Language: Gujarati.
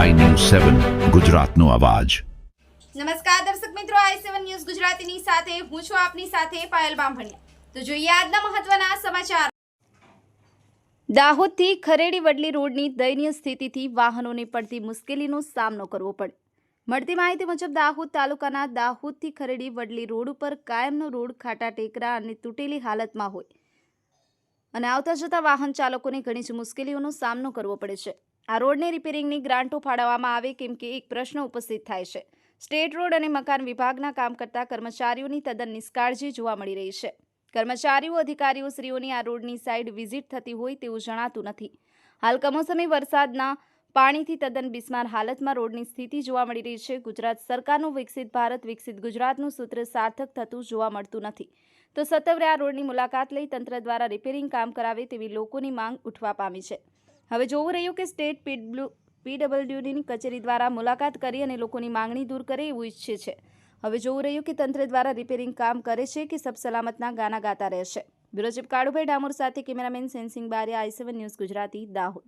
સેવન, ગુજરાતનો અવાજ. નમસ્કાર દર્શક મિત્રો, આઈ સેવન ન્યૂઝ ગુજરાતીની સાથે હું છું આપની સાથે પાયલ બામભણિયા. તો જોઈએ આજના મહત્વના સમાચાર. દાહોદથી ખરેડી વડલી રોડની દયનીય સ્થિતિથી વાહનોને પડતી મુશ્કેલીનો સામનો કરવો પડે. મળતી માહિતી મુજબ, દાહોદ તાલુકાના દાહોદથી ખરેડી વડલી રોડ ઉપર કાયમનો રોડ ખાટા ટેકરા અને તૂટેલી હાલતમાં હોય. અને આવતા જતા વાહન ચાલકોને ઘણી જ મુશ્કેલીઓનો સામનો કરવો પડે છે. આ રોડને રિપેરિંગની ગ્રાન્ટો ફાળવવામાં આવે કેમ કે એક પ્રશ્ન ઉપસ્થિત થાય છે. સ્ટેટ રોડ અને મકાન વિભાગના કામ કરતા કર્મચારીઓની તદ્દન નિષ્કાળજી જોવા મળી રહી છે. કર્મચારીઓ, અધિકારીઓ શ્રીઓની આ રોડની સાઈડ વિઝિટ થતી હોય તેવું જણાતું નથી. હાલ કમોસમી વરસાદના પાણીથી તદ્દન બિસ્માર હાલતમાં રોડની સ્થિતિ જોવા મળી રહી છે. ગુજરાત સરકારનું વિકસિત ભારત, વિકસિત ગુજરાતનું સૂત્ર સાર્થક થતું જોવા મળતું નથી. તો સત્વરે આ રોડની મુલાકાત લઈ તંત્ર દ્વારા રિપેરિંગ કામ કરાવે તેવી લોકોની માંગ ઉઠવા પામી છે. હવે જોવું રહ્યું કે સ્ટેટ પીડબ્લ્યુડીની કચેરી દ્વારા મુલાકાત કરી અને લોકોની માંગણી દૂર કરે એવું ઈચ્છે છે. હવે જોવું રહ્યું કે તંત્ર દ્વારા રિપેરિંગ કામ કરે છે કે સબ સલામતના ગાના ગાતા રહેશે. બ્યુરો કાળુભાઈ ડામોર સાથે cameraman Sensing Bariya, I seven news Gujarati, Dahod.